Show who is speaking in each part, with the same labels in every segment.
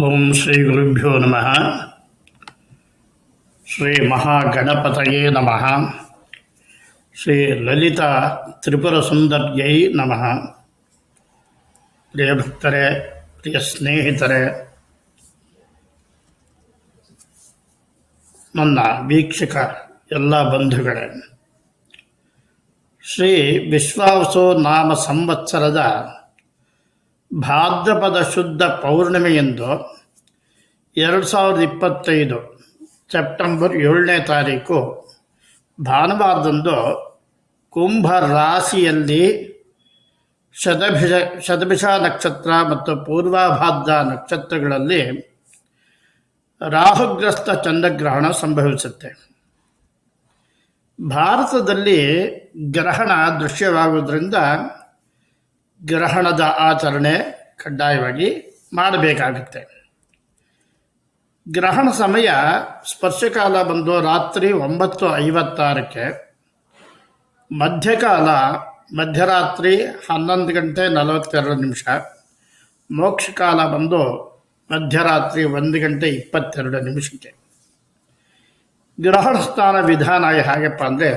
Speaker 1: ಓಂ ಶ್ರೀ ಗುರುಭ್ಯೋ ನಮಃ. ಶ್ರೀ ಮಹಾಗಣಪತಯೇ ನಮಃ. ಶ್ರೀ ಲಲಿತಾ ತ್ರಿಪುರ ಸುಂದರ್ಯೈ ನಮಃ. ಪ್ರಿಯ ಭಕ್ತರೇ, ಪ್ರಿಯ ಸ್ನೇಹಿತರೆ, ನನ್ನ ವೀಕ್ಷಕ ಎಲ್ಲ ಬಂಧುಗಳೇ, ಶ್ರೀ ವಿಶ್ವಾಸೋ ನಾಮ ಸಂವತ್ಸರದ ಭಾದ್ರಪದ ಶುದ್ಧ ಪೌರ್ಣಿಮೆಯಂದು ಎರಡು ಸಾವಿರದ ಇಪ್ಪತ್ತೈದು ಸೆಪ್ಟೆಂಬರ್ ಏಳನೇ ತಾರೀಕು ಭಾನುವಾರದಂದು ಕುಂಭ ರಾಶಿಯಲ್ಲಿ ಶತಭಿಷ ಶತಭಿಷ ನಕ್ಷತ್ರ ಮತ್ತು ಪೂರ್ವಾಭಾದ್ರ ನಕ್ಷತ್ರಗಳಲ್ಲಿ ರಾಹುಗ್ರಸ್ತ ಚಂದ್ರಗ್ರಹಣ ಸಂಭವಿಸುತ್ತೆ. ಭಾರತದಲ್ಲಿ ಗ್ರಹಣ ದೃಶ್ಯವಾಗುವುದರಿಂದ ಗ್ರಹಣದ ಆಚರಣೆ ಕಡ್ಡಾಯವಾಗಿ ಮಾಡಬೇಕಾಗುತ್ತೆ. ಗ್ರಹಣ ಸಮಯ ಸ್ಪರ್ಶಕಾಲ ಬಂದು ರಾತ್ರಿ ಒಂಬತ್ತು ಐವತ್ತಾರಕ್ಕೆ, ಮಧ್ಯಕಾಲ ಮಧ್ಯರಾತ್ರಿ ಹನ್ನೊಂದು ಗಂಟೆ ನಲವತ್ತೆರಡು ನಿಮಿಷ, ಮೋಕ್ಷಕಾಲ ಬಂದು ಮಧ್ಯರಾತ್ರಿ ಒಂದು ಗಂಟೆ ಇಪ್ಪತ್ತೆರಡು ನಿಮಿಷಕ್ಕೆ. ಗ್ರಹಣ ಸ್ಥಾನ ವಿಧಾನ ಹೇಗಪ್ಪ ಅಂದರೆ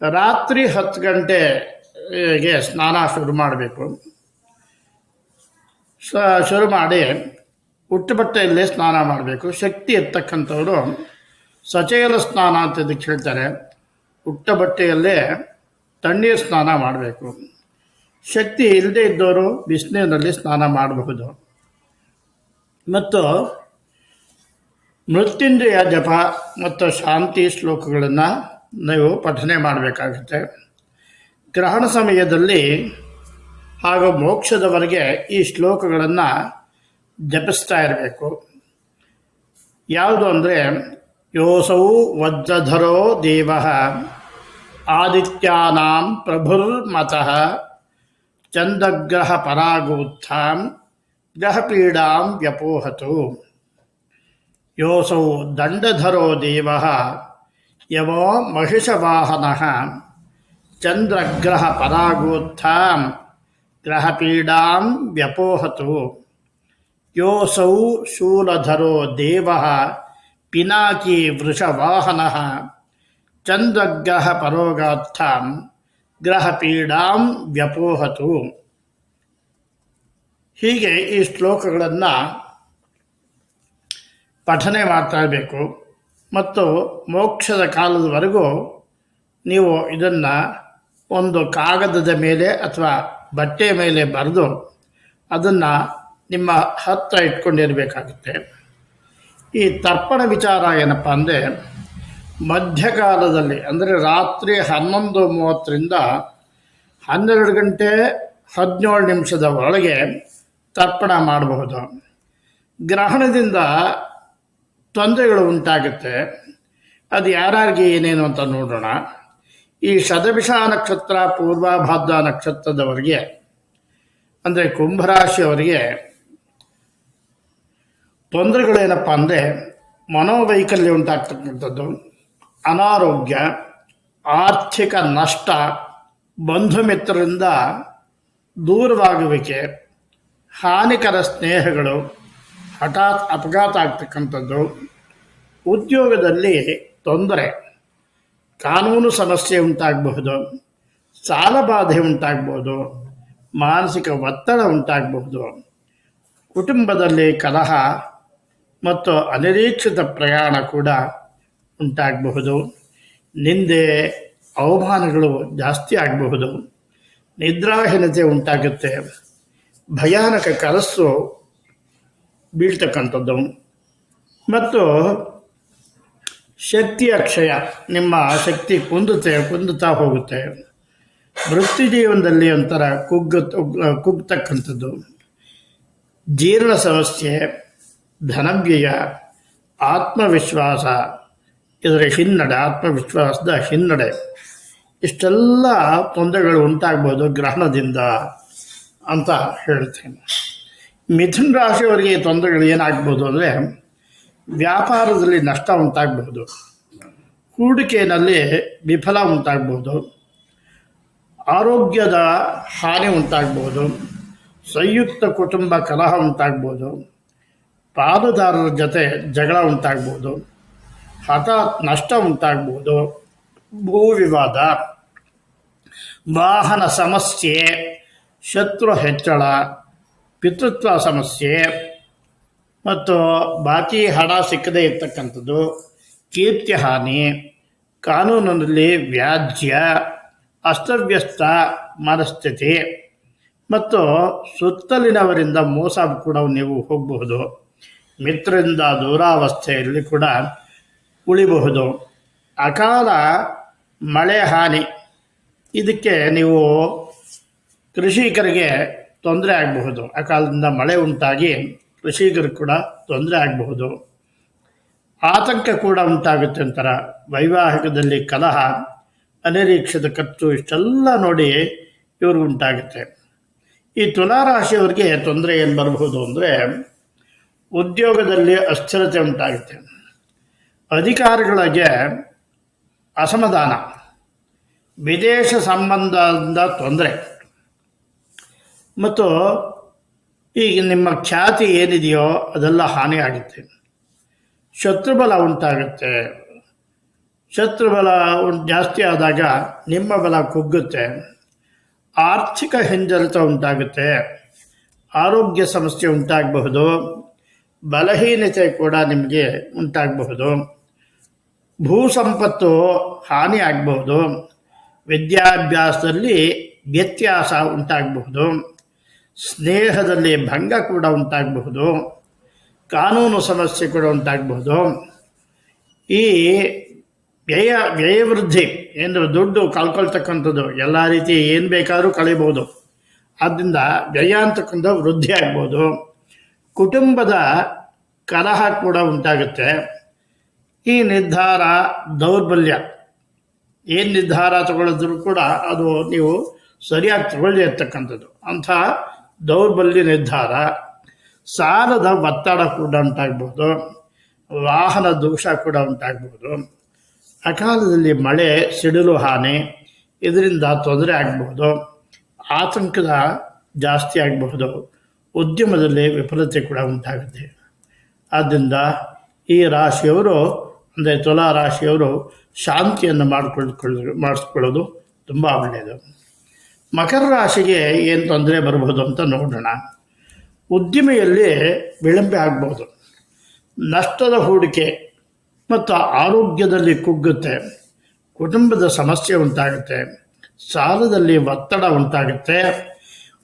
Speaker 1: ರಾತ್ರಿ ಹತ್ತು ಗಂಟೆ ಗೆ ಸ್ನಾನ ಶುರು ಮಾಡಬೇಕು? ಸ, ಶುರು ಮಾಡಿ ಹುಟ್ಟು ಬಟ್ಟೆಯಲ್ಲೇ ಸ್ನಾನ ಮಾಡಬೇಕು. ಶಕ್ತಿ ಎತ್ತಕ್ಕಂಥವರು ಸಚೇಲ ಸ್ನಾನ ಅಂತ ಇದಕ್ಕೆ ಹೇಳ್ತಾರೆ. ಹುಟ್ಟ ಬಟ್ಟೆಯಲ್ಲೇ ತಣ್ಣೀರು ಸ್ನಾನ ಮಾಡಬೇಕು. ಶಕ್ತಿ ಇಲ್ಲದೆ ಇದ್ದವರು ಬಿಸಿನೀರಿನಲ್ಲಿ ಸ್ನಾನ ಮಾಡಬಹುದು. ಮತ್ತು ಮೃತ್ಯುಂಜಯ ಜಪ ಮತ್ತು ಶಾಂತಿ ಶ್ಲೋಕಗಳನ್ನು ನೀವು ಪಠನೆ ಮಾಡಬೇಕಾಗುತ್ತೆ. ಗ್ರಹಣ ಸಮಯದಲ್ಲಿ ಹಾಗೂ ಮೋಕ್ಷದವರೆಗೆ ಈ ಶ್ಲೋಕಗಳನ್ನು ಜಪಿಸ್ತಾ ಇರಬೇಕು. ಯಾವುದು ಅಂದರೆ, ಯೋಸೌ ವಜ್ರಧರೋ ದೇವ ಆದಿತ್ಯಾನಾಂ ಪ್ರಭುರ್ಮತಃ ಚಂದಗ್ರಹ ಪರಾಗೂತ್ಥ ಗ್ರಹಪೀಡಾಂ ವ್ಯಪೋಹತು. ಯೋಸೌ ದಂಡಧರೋ ದೇವ ಯವೋ ಮಹಿಷವಾಹನ ಚಂದ್ರಗ್ರಹ ಪರಾಗೋತ್ಥಾಂ ಗ್ರಹಪೀಡಾಂ ವ್ಯಪೋಹತು. ಯೋಸೌ ಶೂಲಧರೋ ದೇವ ಪಿನಾಕಿ ವೃಷವಾಹನ. ಚಂದ್ರಗ್ರಹ ಪರೋಗಾತ್ಥಾಂ ಗ್ರಹಪೀಡಾಂ ವ್ಯಪೋಹತು. ಹೀಗೆ ಈ ಶ್ಲೋಕಗಳನ್ನು ಪಠನೆ ಮಾಡ್ತಾ ಇರಬೇಕು. ಮತ್ತು ಮೋಕ್ಷದ ಕಾಲದವರೆಗೂ ನೀವು ಇದನ್ನು ಒಂದು ಕಾಗದದ ಮೇಲೆ ಅಥವಾ ಬಟ್ಟೆ ಮೇಲೆ ಬರೆದು ಅದನ್ನು ನಿಮ್ಮ ಹತ್ತಿರ ಇಟ್ಕೊಂಡಿರಬೇಕಾಗುತ್ತೆ. ಈ ತರ್ಪಣ ವಿಚಾರ ಏನಪ್ಪ ಅಂದರೆ, ಮಧ್ಯಕಾಲದಲ್ಲಿ, ಅಂದರೆ ರಾತ್ರಿ ಹನ್ನೊಂದು ಮೂವತ್ತರಿಂದ ಹನ್ನೆರಡು ಗಂಟೆ ಹದಿನೇಳು ನಿಮಿಷದ ಒಳಗೆ ತರ್ಪಣ ಮಾಡಬಹುದು. ಗ್ರಹಣದಿಂದ ತೊಂದರೆಗಳು ಉಂಟಾಗುತ್ತೆ. ಅದು ಯಾರಿಗೆ ಏನೇನು ಅಂತ ನೋಡೋಣ. ಈ ಶತಭಿಷ ನಕ್ಷತ್ರ ಪೂರ್ವಭಾದ್ರ ನಕ್ಷತ್ರದವರಿಗೆ, ಅಂದರೆ ಕುಂಭರಾಶಿಯವರಿಗೆ ತೊಂದರೆಗಳೇನಪ್ಪ ಅಂದರೆ ಮನೋವೈಕಲ್ಯ ಉಂಟಾಗ್ತಕ್ಕಂಥದ್ದು, ಅನಾರೋಗ್ಯ, ಆರ್ಥಿಕ ನಷ್ಟ ಬಂಧು ಮಿತ್ರರಿಂದ ದೂರವಾಗುವಿಕೆ, ಹಾನಿಕರ ಸ್ನೇಹಗಳು, ಹಠಾತ್ ಅಪಘಾತ ಆಗ್ತಕ್ಕಂಥದ್ದು, ಉದ್ಯೋಗದಲ್ಲಿ ತೊಂದರೆ. ಕಾನೂನು ಸಮಸ್ಯೆ ಉಂಟಾಗಬಹುದು, ಸಾಲಬಾಧೆ ಉಂಟಾಗಬಹುದು, ಮಾನಸಿಕ ಒತ್ತಡ ಉಂಟಾಗಬಹುದು. ಕುಟುಂಬದಲ್ಲಿ ಕಲಹ ಮತ್ತು ಅನಿರೀಕ್ಷಿತ ಪ್ರಯಾಣ ಕೂಡ ಉಂಟಾಗಬಹುದು. ನಿಂದೆ ಅವಮಾನಗಳು ಜಾಸ್ತಿ ಆಗಬಹುದು. ನಿದ್ರಾಹೀನತೆ ಉಂಟಾಗುತ್ತೆ. ಭಯಾನಕ ಕನಸು ಬೀಳ್ತಕ್ಕಂಥದ್ದು. ಮತ್ತು ಶಕ್ತಿಯ ಕ್ಷಯ, ನಿಮ್ಮ ಶಕ್ತಿ ಕುಂದುತ್ತೆ, ಕುಂದುತ್ತಾ ಹೋಗುತ್ತೆ. ವೃತ್ತಿ ಜೀವನದಲ್ಲಿ ಒಂಥರ ಕುಗ್ಗ ಕುಗ್ತಕ್ಕಂಥದ್ದು. ಜೀರ್ಣ ಸಮಸ್ಯೆ ಧನವ್ಯಯ ಆತ್ಮವಿಶ್ವಾಸ, ಇದರ ಹಿನ್ನಡೆ, ಆತ್ಮವಿಶ್ವಾಸದ ಹಿನ್ನಡೆ. ಇಷ್ಟೆಲ್ಲ ತೊಂದರೆಗಳು ಉಂಟಾಗ್ಬೋದು ಗ್ರಹಣದಿಂದ ಅಂತ ಹೇಳ್ತೇನೆ. ಮಿಥುನ್ ರಾಶಿಯವರಿಗೆ ತೊಂದರೆಗಳು ಏನಾಗ್ಬೋದು ಅಂದರೆ ವ್ಯಾಪಾರದಲ್ಲಿ ನಷ್ಟ ಉಂಟಾಗಬಹುದು. ಹೂಡಿಕೆಯಲ್ಲಿ ವಿಫಲ ಉಂಟಾಗಬಹುದು. ಆರೋಗ್ಯದ ಹಾನಿ ಉಂಟಾಗಬಹುದು. ಸಂಯುಕ್ತ ಕುಟುಂಬ ಕಲಹ ಉಂಟಾಗ್ಬೋದು ಪಾಲುದಾರರ ಜೊತೆ ಜಗಳ ಉಂಟಾಗ್ಬೋದು ಹಠಾತ್ ನಷ್ಟ ಉಂಟಾಗ್ಬೋದು ಭೂ ವಿವಾದ ವಾಹನ ಸಮಸ್ಯೆ, ಶತ್ರು ಹೆಚ್ಚಳ, ಪಿತೃತ್ವ ಸಮಸ್ಯೆ ಮತ್ತು ಬಾಕಿ ಹಣ ಸಿಕ್ಕದೇ ಇರ್ತಕ್ಕಂಥದ್ದು ಕೀರ್ತಿ ಹಾನಿ, ಕಾನೂನಿನಲ್ಲಿ ವ್ಯಾಜ್ಯ, ಅಸ್ತವ್ಯಸ್ತ ಮನಸ್ಥಿತಿ ಮತ್ತು ಸುತ್ತಲಿನವರಿಂದ ಮೋಸ ಕೂಡ ನೀವು ಹೋಗಬಹುದು. ಮಿತ್ರರಿಂದ ದೂರಾವಸ್ಥೆಯಲ್ಲಿ ಕೂಡ ಉಳಿಬಹುದು. ಅಕಾಲ ಮಳೆ ಹಾನಿ. ಇದಕ್ಕೆ ನೀವು ಕೃಷಿಕರಿಗೆ ತೊಂದರೆ ಆಗಬಹುದು. ಅಕಾಲದಿಂದ ಮಳೆ ಉಂಟಾಗಿ ಕೃಷಿಕರಿಗೆ ಕೂಡ ತೊಂದರೆ ಆಗಬಹುದು. ಆತಂಕ ಕೂಡ ಉಂಟಾಗುತ್ತೆ ಅಂತಾರ. ವೈವಾಹಿಕದಲ್ಲಿ ಕಲಹ, ಅನಿರೀಕ್ಷಿತ ಖರ್ಚು ಇಷ್ಟೆಲ್ಲ ನೋಡಿ ಇವ್ರಿಗೆ ಉಂಟಾಗುತ್ತೆ. ಈ ತುಲಾರಾಶಿಯವರಿಗೆ ತೊಂದರೆ ಏನು ಬರಬಹುದು ಅಂದರೆ ಉದ್ಯೋಗದಲ್ಲಿ ಅಸ್ಥಿರತೆ ಉಂಟಾಗುತ್ತೆ. ಅಧಿಕಾರಿಗಳಿಗೆ ಅಸಮಾಧಾನ. ವಿದೇಶ ಸಂಬಂಧದಿಂದ ತೊಂದರೆ. ಮತ್ತು ಈಗ ನಿಮ್ಮ ಖ್ಯಾತಿ ಏನಿದೆಯೋ ಅದೆಲ್ಲ ಹಾನಿ ಆಗುತ್ತೆ ಶತ್ರುಬಲ ಉಂಟಾಗುತ್ತೆ. ಶತ್ರುಬಲ ಜಾಸ್ತಿ ಆದಾಗ ನಿಮ್ಮ ಬಲ ಕುಗ್ಗುತ್ತೆ. ಆರ್ಥಿಕ ಹಿಂಜರಿತ ಉಂಟಾಗುತ್ತೆ. ಆರೋಗ್ಯ ಸಮಸ್ಯೆ ಉಂಟಾಗಬಹುದು. ಬಲಹೀನತೆ ಕೂಡ ನಿಮಗೆ ಉಂಟಾಗಬಹುದು. ಭೂ ಸಂಪತ್ತು ಹಾನಿ ಆಗಬಹುದು ವಿದ್ಯಾಭ್ಯಾಸದಲ್ಲಿ ವ್ಯತ್ಯಾಸ ಉಂಟಾಗಬಹುದು. ಸ್ನೇಹದಲ್ಲಿ ಭಂಗ ಕೂಡ ಉಂಟಾಗಬಹುದು, ಕಾನೂನು ಸಮಸ್ಯೆ ಕೂಡ ಉಂಟಾಗಬಹುದು. ಈ ವ್ಯಯ, ವ್ಯಯವೃದ್ಧಿ ಏನು ದುಡ್ಡು ಕಳ್ಕೊಳ್ತಕ್ಕಂಥದ್ದು ಎಲ್ಲ ರೀತಿ ಏನು ಬೇಕಾದರೂ ಕಳಿಬೋದು ಆದ್ದರಿಂದ ವ್ಯಯ ಅಂತಕ್ಕಂಥ ವೃದ್ಧಿ ಆಗ್ಬೋದು ಕುಟುಂಬದ ಕಲಹ ಕೂಡ ಉಂಟಾಗುತ್ತೆ. ಈ ನಿರ್ಧಾರ ದೌರ್ಬಲ್ಯ, ಏನು ನಿರ್ಧಾರ ತಗೊಳ್ಳಿದ್ರು ಕೂಡ ಅದು ನೀವು ಸರಿಯಾಗಿ ತಗೊಳ್ಳಿ ಇರ್ತಕ್ಕಂಥದ್ದು ಅಂಥ ದೌರ್ಬಲ್ಯ ನಿರ್ಧಾರ, ಸಾಲದ ಒತ್ತಡ ಕೂಡ ಉಂಟಾಗ್ಬೋದು, ವಾಹನ ದೋಷ ಕೂಡ ಉಂಟಾಗ್ಬೋದು. ಅಕಾಲದಲ್ಲಿ ಮಳೆ, ಸಿಡಿಲು ಹಾನಿ, ಇದರಿಂದ ತೊಂದರೆ ಆಗ್ಬೋದು, ಆತಂಕದ ಜಾಸ್ತಿ ಆಗಬಹುದು ಉದ್ಯಮದಲ್ಲಿ ವಿಫಲತೆ ಕೂಡ ಉಂಟಾಗುತ್ತೆ. ಆದ್ದರಿಂದ ಈ ರಾಶಿಯವರು, ಅಂದರೆ ತುಲಾ ರಾಶಿಯವರು ಶಾಂತಿಯನ್ನು ಮಾಡಿಕೊಳ್ಳಿಕೊಳ್ಳ ಮಾಡಿಸ್ಕೊಳ್ಳೋದು ತುಂಬ ಒಳ್ಳೆಯದು. ಮಕರ ರಾಶಿಗೆ ಏನು ತೊಂದರೆ ಬರಬಹುದು ಅಂತ ನೋಡೋಣ. ಉದ್ದಿಮೆಯಲ್ಲಿ ವಿಳಂಬ ಆಗ್ಬೋದು. ನಷ್ಟದ ಹೂಡಿಕೆ ಮತ್ತು ಆರೋಗ್ಯದಲ್ಲಿ ಕುಗ್ಗುತ್ತೆ. ಕುಟುಂಬದ ಸಮಸ್ಯೆ ಉಂಟಾಗುತ್ತೆ. ಸಾಲದಲ್ಲಿ ಒತ್ತಡ ಉಂಟಾಗುತ್ತೆ.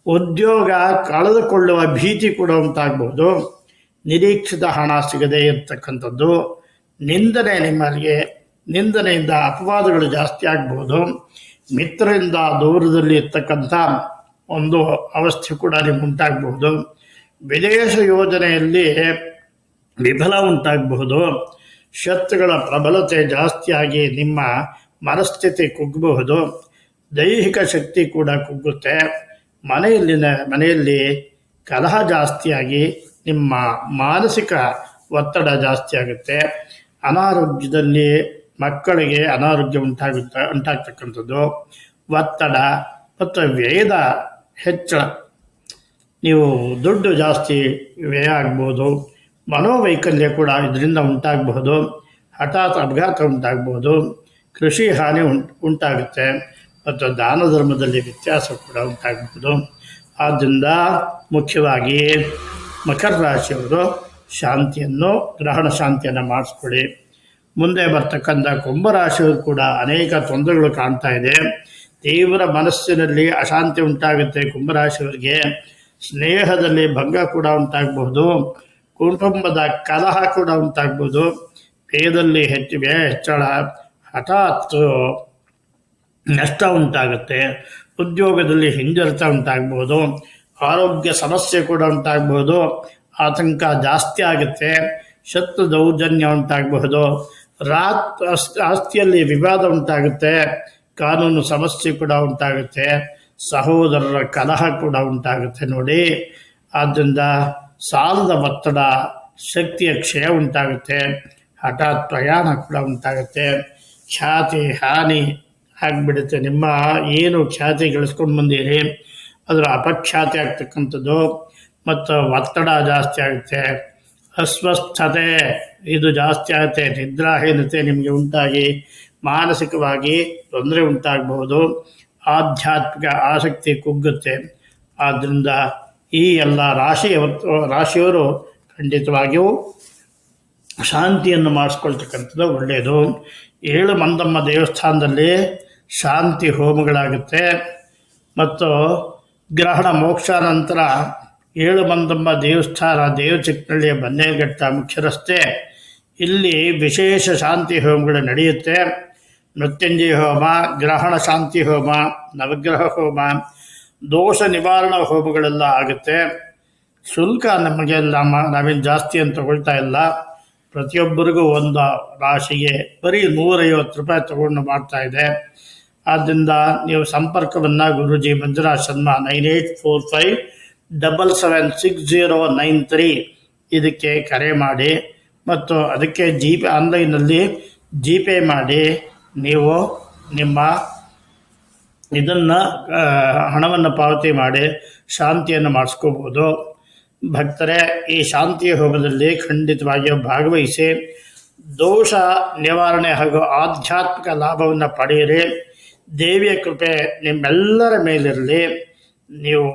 Speaker 1: ಉದ್ಯೋಗ ಕಳೆದುಕೊಳ್ಳುವ ಭೀತಿ ಕೂಡ ಉಂಟಾಗ್ಬೋದು. ನಿರೀಕ್ಷಿತ ಹಣ ಸಿಗದೇ ಇರತಕ್ಕಂಥದ್ದು. ನಿಂದನೆ ನಿಮ್ಮಲ್ಲಿಗೆ, ನಿಂದನೆಯಿಂದ ಅಪವಾದಗಳು ಜಾಸ್ತಿ ಆಗ್ಬೋದು. ಮಿತ್ರರಿಂದ ದೂರದಲ್ಲಿ ಇರ್ತಕ್ಕಂಥ ಒಂದು ಅವಸ್ಥೆ ಕೂಡ ನಿಮ್ಗೆ ಉಂಟಾಗಬಹುದು. ವಿದೇಶ ಯೋಜನೆಯಲ್ಲಿ ವಿಫಲ ಉಂಟಾಗಬಹುದು. ಶತ್ರುಗಳ ಪ್ರಬಲತೆ ಜಾಸ್ತಿಯಾಗಿ ನಿಮ್ಮ ಮನಸ್ಥಿತಿ ಕುಗ್ಗಬಹುದು. ದೈಹಿಕ ಶಕ್ತಿ ಕೂಡ ಕುಗ್ಗುತ್ತೆ. ಮನೆಯಲ್ಲಿನ, ಮನೆಯಲ್ಲಿ ಕಲಹ ಜಾಸ್ತಿಯಾಗಿ ನಿಮ್ಮ ಮಾನಸಿಕ ಒತ್ತಡ ಜಾಸ್ತಿ ಆಗುತ್ತೆ ಅನಾರೋಗ್ಯದಲ್ಲಿ ಮಕ್ಕಳಿಗೆ ಅನಾರೋಗ್ಯ ಉಂಟಾಗುತ್ತಾ, ಉಂಟಾಗ್ತಕ್ಕಂಥದ್ದು. ಒತ್ತಡ ಮತ್ತು ವ್ಯಯದ ಹೆಚ್ಚಳ. ನೀವು ದುಡ್ಡು ಜಾಸ್ತಿ ವ್ಯಯ ಆಗ್ಬೋದು, ಮನೋವೈಕಲ್ಯ ಕೂಡ ಇದರಿಂದ ಉಂಟಾಗಬಹುದು, ಹಠಾತ್ ಅಪಘಾತ ಉಂಟಾಗ್ಬೋದು, ಕೃಷಿ ಹಾನಿ ಉಂಟಾಗುತ್ತೆ ಮತ್ತು ದಾನ ಧರ್ಮದಲ್ಲಿ ವ್ಯತ್ಯಾಸ ಕೂಡ ಉಂಟಾಗಬಹುದು ಆದ್ದರಿಂದ ಮುಖ್ಯವಾಗಿ ಮಕರ ರಾಶಿಯವರು ಶಾಂತಿಯನ್ನು, ಗ್ರಹಣ ಶಾಂತಿಯನ್ನು ಮಾಡಿಸ್ಕೊಳ್ಳಿ. ಮುಂದೆ ಬರ್ತಕ್ಕಂಥ ಕುಂಭರಾಶಿಯವರು ಕೂಡ ಅನೇಕ ತೊಂದರೆಗಳು ಕಾಣ್ತಾ ಇದೆ. ತೀವ್ರ ಮನಸ್ಸಿನಲ್ಲಿ ಅಶಾಂತಿ ಉಂಟಾಗುತ್ತೆ ಕುಂಭರಾಶಿಯವರಿಗೆ ಸ್ನೇಹದಲ್ಲಿ ಭಂಗ ಕೂಡ ಉಂಟಾಗಬಹುದು. ಕುಟುಂಬದ ಕಲಹ ಕೂಡ ಉಂಟಾಗ್ಬೋದು ಪೇದಲ್ಲಿ ಹೆಚ್ಚು ವ್ಯಯ ಹೆಚ್ಚಳ, ಹಠಾತ್ ನಷ್ಟ ಉಂಟಾಗುತ್ತೆ. ಉದ್ಯೋಗದಲ್ಲಿ ಹಿಂಜರಿತ ಉಂಟಾಗ್ಬೋದು ಆರೋಗ್ಯ ಸಮಸ್ಯೆ ಕೂಡ ಉಂಟಾಗ್ಬೋದು ಆತಂಕ ಜಾಸ್ತಿ ಆಗುತ್ತೆ. ಶತ್ರು ದೌರ್ಜನ್ಯ ಉಂಟಾಗಬಹುದು. ರಾತ್ ಆಸ್ತಿಯಲ್ಲಿ ವಿವಾದ ಉಂಟಾಗುತ್ತೆ, ಕಾನೂನು ಸಮಸ್ಯೆ ಕೂಡ ಉಂಟಾಗುತ್ತೆ, ಸಹೋದರರ ಕಲಹ ಕೂಡ ಉಂಟಾಗುತ್ತೆ ನೋಡಿ. ಆದ್ದರಿಂದ ಸಾಲದ ಒತ್ತಡ, ಶಕ್ತಿಯ ಕ್ಷಯ ಉಂಟಾಗುತ್ತೆ, ಹಠಾತ್ ಪ್ರಯಾಣ ಕೂಡ ಉಂಟಾಗುತ್ತೆ. ಖ್ಯಾತಿ, ಹಾನಿ ಆಗಿಬಿಡುತ್ತೆ. ನಿಮ್ಮ ಏನು ಖ್ಯಾತಿ ಗಳಿಸ್ಕೊಂಡು ಬಂದಿರಿ, ಅದರ ಅಪಖ್ಯಾತಿ ಆಗ್ತಕ್ಕಂಥದ್ದು, ಮತ್ತು ಒತ್ತಡ ಜಾಸ್ತಿ ಆಗುತ್ತೆ. ಅಸ್ವಸ್ಥತೆ ಇದು ಜಾಸ್ತಿ ಆಗುತ್ತೆ, ನಿದ್ರಾಹೀನತೆ ನಿಮಗೆ ಉಂಟಾಗಿ, ಮಾನಸಿಕವಾಗಿ ತೊಂದರೆ ಉಂಟಾಗಬಹುದು, ಆಧ್ಯಾತ್ಮಿಕ ಆಸಕ್ತಿ ಕುಗ್ಗುತ್ತೆ. ಆದ್ದರಿಂದ ಈ ಎಲ್ಲ ರಾಶಿಯ ರಾಶಿಯವರು ಖಂಡಿತವಾಗಿಯೂ ಶಾಂತಿಯನ್ನು ಮಾಡಿಸ್ಕೊಳ್ತಕ್ಕಂಥದ್ದು ಒಳ್ಳೆಯದು. ಏಳು ಮಂದಮ್ಮ ದೇವಸ್ಥಾನದಲ್ಲಿ ಶಾಂತಿ ಹೋಮಗಳಾಗುತ್ತೆ. ಮತ್ತು ಗ್ರಹಣ ಮೋಕ್ಷ ನಂತರ ಏಳು ಮಂದಮ್ಮ ದೇವಸ್ಥಾನ, ದೇವಚಿಕ್ಕನಹಳ್ಳಿಯ ಬನ್ನೇಘಟ್ಟ ಮುಖ್ಯ ರಸ್ತೆ ಇಲ್ಲಿ ವಿಶೇಷ ಶಾಂತಿ ಹೋಮಗಳು ನಡೆಯುತ್ತೆ. ಮೃತ್ಯುಂಜಯ ಹೋಮ, ಗ್ರಹಣ ಶಾಂತಿ ಹೋಮ, ನವಗ್ರಹ ಹೋಮ, ದೋಷ ನಿವಾರಣಾ ಹೋಮಗಳೆಲ್ಲ ಆಗುತ್ತೆ. ಶುಲ್ಕ ನಮಗೆಲ್ಲ ನಾವೇನು ಜಾಸ್ತಿ ಅಂತ ತಗೊಳ್ತಾ ಇಲ್ಲ. ಪ್ರತಿಯೊಬ್ಬರಿಗೂ ಒಂದು ರಾಶಿಗೆ ಬರೀ ನೂರೈವತ್ತು ರೂಪಾಯಿ ತಗೊಂಡು ಮಾಡ್ತಾ ಇದೆ. ಆದ್ದರಿಂದ ನೀವು ಸಂಪರ್ಕವನ್ನು Guruji Manjunath Sharma nine eight four five double seven six zero nine three ಇದಕ್ಕೆ ಕರೆ ಮಾಡಿ. ಮತ್ತು ಅದಕ್ಕೆ ಜಿ ಪೇ ಆನ್ಲೈನಲ್ಲಿ ಜಿ ಪೇ ಮಾಡಿ ನೀವು ನಿಮ್ಮ ಇದನ್ನು ಹಣವನ್ನು ಪಾವತಿ ಮಾಡಿ ಶಾಂತಿಯನ್ನು ಮಾಡಿಸ್ಕೋಬೋದು. ಭಕ್ತರೇ, ಈ ಶಾಂತಿಯ ಹೋಮದಲ್ಲಿ ಖಂಡಿತವಾಗಿಯೂ ಭಾಗವಹಿಸಿ ದೋಷ ನಿವಾರಣೆ ಹಾಗೂ ಆಧ್ಯಾತ್ಮಿಕ ಲಾಭವನ್ನು ಪಡೆಯಿರಿ. ದೇವಿಯ ಕೃಪೆ ನಿಮ್ಮೆಲ್ಲರ ಮೇಲಿರಲಿ. ನೀವು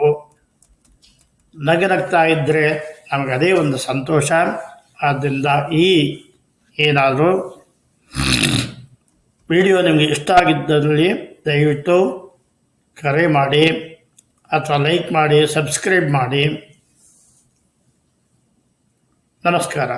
Speaker 1: ನಗನಗ್ತಾ ಇದ್ದರೆ ನಮಗೆ ಅದೇ ಒಂದು ಸಂತೋಷ. ಆದ್ದರಿಂದ ಈ ಏನಾದರೂ ವಿಡಿಯೋ ನಿಮಗೆ ಇಷ್ಟ ಆಗಿದ್ದಲ್ಲಿ ದಯವಿಟ್ಟು ಕರೆ ಮಾಡಿ, ಅಥವಾ ಲೈಕ್ ಮಾಡಿ, ಸಬ್ಸ್ಕ್ರೈಬ್ ಮಾಡಿ. ನಮಸ್ಕಾರ.